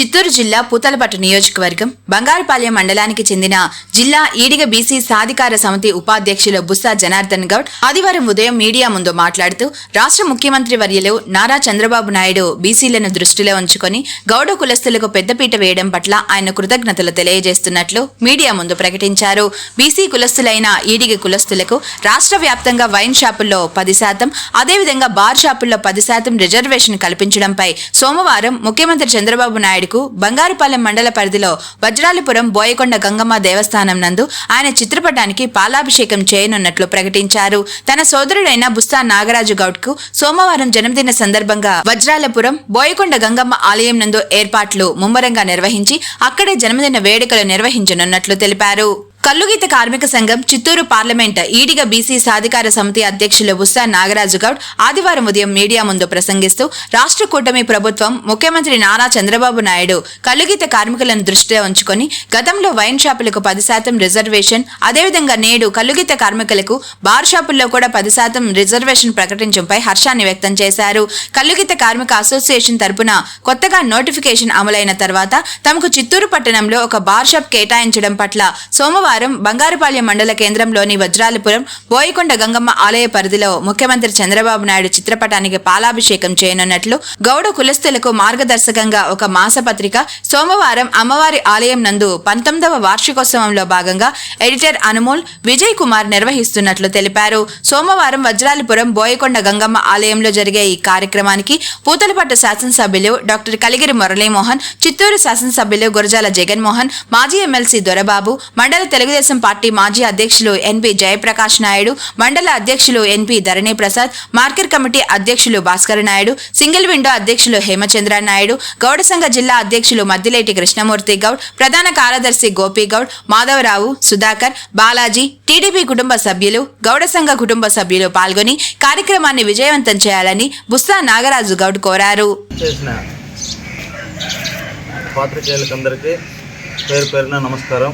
చిత్తూరు జిల్లా పూతలపట్టు నియోజకవర్గం బంగారుపాలెం మండలానికి చెందిన జిల్లా ఈడిగ బీసీ సాధికార సమితి ఉపాధ్యక్షులు బుస్సా జనార్దన్ గౌడ్ ఆదివారం ఉదయం మీడియా ముందు మాట్లాడుతూ రాష్ట్ర ముఖ్యమంత్రి వర్యలు నారా చంద్రబాబు నాయుడు బీసీలను దృష్టిలో ఉంచుకొని గౌడ కులస్తులకు పెద్దపీట వేయడం పట్ల ఆయన కృతజ్ఞతలు తెలియజేస్తున్నట్లు మీడియా ముందు ప్రకటించారు. బీసీ కులస్తులైన ఈడిగ కులస్తులకు రాష్ట్ర వ్యాప్తంగా వైన్ షాపుల్లో పది శాతం అదేవిధంగా బార్ షాపుల్లో పది శాతం రిజర్వేషన్ కల్పించడంపై సోమవారం ముఖ్యమంత్రి చంద్రబాబు నాయుడు మేరకు బంగారుపాలెం మండల పరిధిలో వజ్రాలిపురం బోయకొండ గంగమ్మ దేవస్థానం నందు ఆయన చిత్రపటానికి పాలాభిషేకం చేయనున్నట్లు ప్రకటించారు. తన సోదరుడైన బుస్తా నాగరాజు గౌడ్కు సోమవారం జన్మదిన సందర్భంగా వజ్రాలపురం బోయకొండ గంగమ్మ ఆలయం నందు ఏర్పాట్లు ముమ్మరంగా నిర్వహించి అక్కడే జన్మదిన వేడుకలు నిర్వహించనున్నట్లు తెలిపారు. కల్లుగీత కార్మిక సంఘం చిత్తూరు పార్లమెంట్ ఈడిగ బీసీ సాధికార సమితి అధ్యక్షులు బుస్సా నాగరాజు గౌడ్ ఆదివారం ఉదయం మీడియా ముందు ప్రసంగిస్తూ రాష్ట్ర కూటమి ప్రభుత్వం ముఖ్యమంత్రి నారా చంద్రబాబు నాయుడు కల్లుగీత కార్మికులను దృష్టిలో ఉంచుకొని గతంలో వైన్ షాపులకు పది శాతం రిజర్వేషన్ అదేవిధంగా నేడు కల్లుగీత కార్మికులకు బార్ షాపుల్లో కూడా పది శాతం రిజర్వేషన్ ప్రకటించడంపై హర్షాన్ని వ్యక్తం చేశారు. కల్లుగీత కార్మిక అసోసియేషన్ తరపున కొత్తగా నోటిఫికేషన్ అమలైన తర్వాత తమకు చిత్తూరు పట్టణంలో ఒక బార్ షాప్ కేటాయించడం పట్ల సోమవారం బంగారుపాలెం మండల కేంద్రంలోని వజ్రాలపురం బోయకొండ గంగమ్మ ఆలయ పరిధిలో ముఖ్యమంత్రి చంద్రబాబు నాయుడు చిత్రపటానికి పాలాభిషేకం చేయనున్నట్లు గౌడ కులస్తులకు మార్గదర్శకంగా ఒక మాసపత్రిక సోమవారం అమ్మవారి ఆలయం నందు పంతొమ్మిదవ వార్షికోత్సవంలో భాగంగా ఎడిటర్ అనుమోల్ విజయ్ కుమార్ నిర్వహిస్తున్నట్లు తెలిపారు. సోమవారం వజ్రాలపురం బోయకొండ గంగమ్మ ఆలయంలో జరిగే ఈ కార్యక్రమానికి పూతలపట్టు శాసనసభ్యులు డాక్టర్ కలిగిరి మురళీమోహన్ చిత్తూరు శాసనసభ్యులు గురజాల జగన్మోహన్ మాజీ ఎమ్మెల్సీ దొరబాబు మండల తెలుగుదేశం పార్టీ మాజీ అధ్యక్షులు ఎన్పి జయప్రకాష్ నాయుడు మండల అధ్యక్షులు NP Dharani Prasad market committee అధ్యక్షులు భాస్కర్ నాయుడు సింగిల్ విండో అధ్యక్షులు హేమచంద్ర నాయుడు గౌడ సంఘ జిల్లా అధ్యక్షులు మద్దిలేటి కృష్ణమూర్తి గౌడ్ ప్రధాన కార్యదర్శి గోపిగౌడ్ మాధవరావు సుధాకర్ బాలాజీ టీడీపీ కుటుంబ సభ్యులు గౌడ సంఘ కుటుంబ సభ్యులు పాల్గొని కార్యక్రమాన్ని విజయవంతం చేయాలని బుస్తా నాగరాజు గౌడ్ కోరారు. పాత్రికేయులకందరికీ పేరు పేరున నమస్కారం.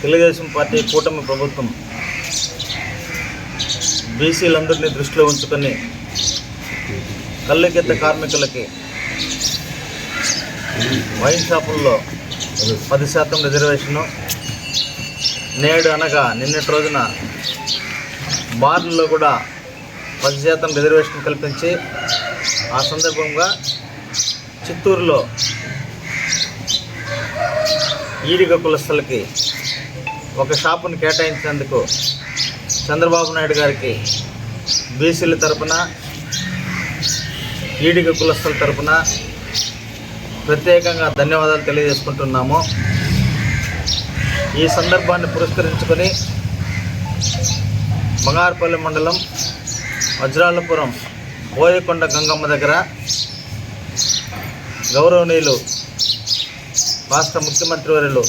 తెలుగుదేశం పార్టీ కూటమి ప్రభుత్వం బీసీలందరినీ దృష్టిలో ఉంచుకొని కళ్ళకెత్త కార్మికులకి వైన్ షాపుల్లో పది శాతం రిజర్వేషను నేడు అనగా నిన్నటి రోజున బార్లలో కూడా పది శాతం రిజర్వేషన్ కల్పించి ఆ సందర్భంగా చిత్తూరులో ఈడిగ కులస్తులకి ఒక షాపును కేటాయించినందుకు చంద్రబాబు నాయుడు గారికి బీసీల తరపున ఈడిగ కులస్తుల తరపున ప్రత్యేకంగా ధన్యవాదాలు తెలియజేసుకుంటున్నాము. ఈ సందర్భాన్ని పురస్కరించుకొని బంగారుపల్లి మండలం వజ్రాలపురం బోయకొండ గంగమ్మ దగ్గర గౌరవనీయులు రాష్ట్ర ముఖ్యమంత్రి వర్యులు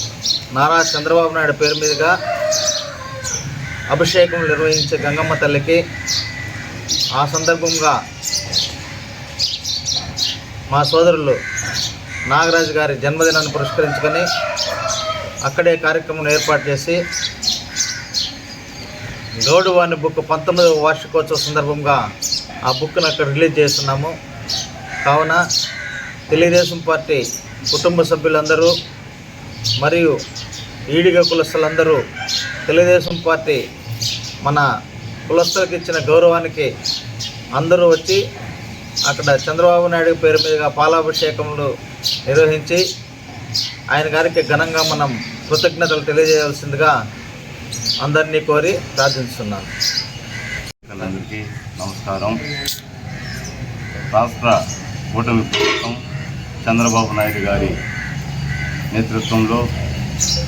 నారా చంద్రబాబు నాయుడు పేరు మీదుగా అభిషేకం నిర్వహించే గంగమ్మ తల్లికి ఆ సందర్భంగా మా సోదరులు నాగరాజు గారి జన్మదినాన్ని పురస్కరించుకొని అక్కడే కార్యక్రమం ఏర్పాటు చేసి గౌడవాణి బుక్ పంతొమ్మిదవ వార్షికోత్సవ సందర్భంగా ఆ బుక్ను అక్కడ రిలీజ్ చేస్తున్నాము. కావున తెలుగుదేశం పార్టీ కుటుంబ సభ్యులందరూ మరియు ఈడిగ కులస్తులందరూ తెలుగుదేశం పార్టీ మన కులస్తులకు ఇచ్చిన గౌరవానికి అందరూ వచ్చి అక్కడ చంద్రబాబు నాయుడు పేరు మీదుగా పాలాభిషేకములు నిర్వహించి ఆయన గారికి ఘనంగా మనం కృతజ్ఞతలు తెలియజేయాల్సిందిగా అందరినీ కోరి ప్రార్థిస్తున్నాను. అందరికీ నమస్కారం. రాష్ట్ర కూటమి ప్రభుత్వం చంద్రబాబు నాయుడు గారి నేతృత్వంలో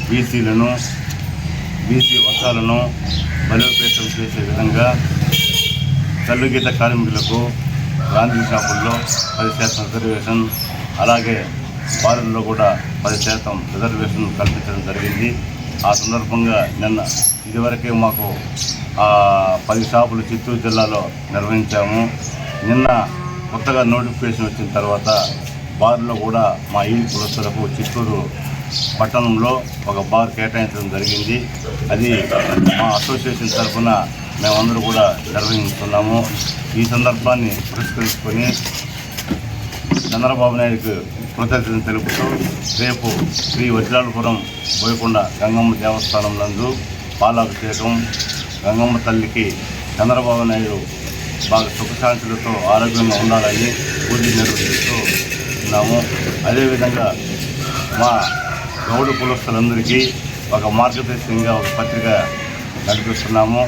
బీసీలను బీసీ వర్గాలను బలోపేతం చేసే విధంగా కల్లుగీత కార్మికులకు గాంధీ షాపుల్లో పది శాతం రిజర్వేషన్ అలాగే బారుల్లో కూడా పది శాతం రిజర్వేషన్ కల్పించడం జరిగింది. ఆ సందర్భంగా నిన్న ఇదివరకే మాకు పది షాపులు చిత్తూరు జిల్లాలో నిర్వహించాము. నిన్న కొత్తగా నోటిఫికేషన్ వచ్చిన తర్వాత బార్లో కూడా మా ఈ కులస్తులకు చిత్తూరు పట్టణంలో ఒక బార్ కేటాయించడం జరిగింది. అది మా అసోసియేషన్ తరఫున మేమందరూ కూడా నిర్వహిస్తున్నాము. ఈ సందర్భాన్ని పురస్కరించుకొని చంద్రబాబు నాయుడుకు కృతజ్ఞతలు తెలుపుతూ రేపు శ్రీ వజ్రాలపురం బోయకొండ గంగమ్మ దేవస్థానం నందు పాలాభిషేకం గంగమ్మ తల్లికి చంద్రబాబు నాయుడు బాగా సుఖశాంతులతో ఆరోగ్యంగా ఉండాలని పూజ నిర్వహిస్తూ ఉన్నాము అదేవిధంగా మా గౌడ కులస్తులందరికీ ఒక మార్గదర్శకంగా ఒక పత్రిక నడిపిస్తున్నాము.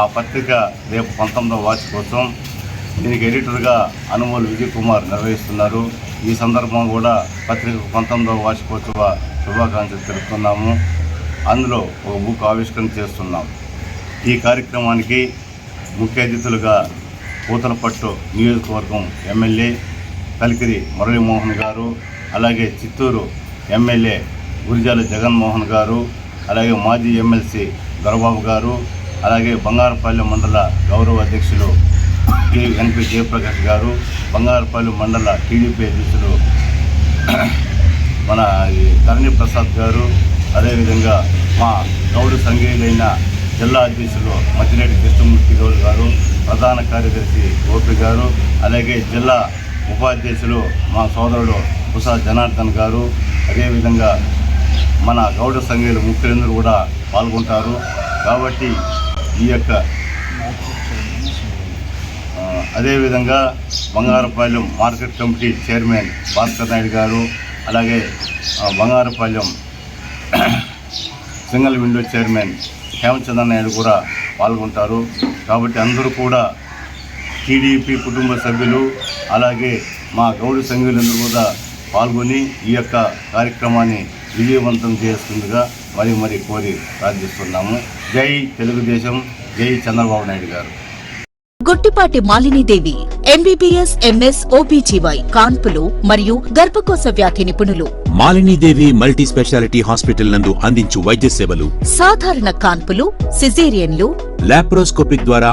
ఆ పత్రిక రేపు పంతొమ్మిదవ వార్షికోత్సవం. దీనికి ఎడిటర్గా అనుమోలు విజయ్ కుమార్ నిర్వహిస్తున్నారు. ఈ సందర్భం కూడా పత్రిక పంతొమ్మిదవ వార్షికోత్సవ శుభాకాంక్షలు తెలుపుతున్నాము. అందులో ఒక బుక్ ఆవిష్కరణ చేస్తున్నాం. ఈ కార్యక్రమానికి ముఖ్య అతిథులుగా పూతలపట్టు నియోజకవర్గం ఎమ్మెల్యే కలికిరి మురళీమోహన్ గారు అలాగే చిత్తూరు ఎమ్మెల్యే గురిజాల జగన్మోహన్ గారు అలాగే మాజీ ఎమ్మెల్సీ దొరబాబు గారు అలాగే బంగారపల్లి మండల గౌరవ అధ్యక్షులు కె ఎన్పి జయప్రకాష్ గారు బంగారపల్లి మండల టీడీపీ అధ్యక్షులు మన ఈ తరణి ప్రసాద్ గారు అదేవిధంగా మా గౌరవ సంఘీయులైన జిల్లా అధ్యక్షులు మద్దిరెడ్డి కృష్ణమూర్తి గౌడ్ గారు ప్రధాన కార్యదర్శి గోపి గారు అలాగే జిల్లా ఉపాధ్యక్షులు మా సోదరుడు ఉషా జనార్దన్ గారు అదేవిధంగా మన గౌడ సంఘీయులు ముఖ్యులందరూ కూడా పాల్గొంటారు. కాబట్టి ఈ యొక్క అదేవిధంగా Bangarupalem market committee chairman Bhaskar Naidu గారు అలాగే ఆ, Bangarupalem single window chairman Hemachandra Naidu కూడా పాల్గొంటారు. కాబట్టి అందరూ కూడా టీడీపీ కుటుంబ సభ్యులు అలాగే మా గౌడి సంఘులందరూ కూడా పాల్గొని ఈ యొక్క కార్యక్రమాన్ని విజయవంతం చేస్తుందిగా మరి మరి కోరి ప్రార్థిస్తున్నాము. జై తెలుగుదేశం జై చంద్రబాబు నాయుడు గారు. Guttipati Malinidevi MBBS MS OBGY కాన్పులు మరియు గర్భకోశ వ్యాధి నిపుణులు. మాలినీదేవి మల్టీ స్పెషాలిటీ హాస్పిటల్ నందు అందించు వైద్య సేవలు. సాధారణ కాన్పులు సిజేరియన్లు. లాప్రోస్కోపిక్ ద్వారా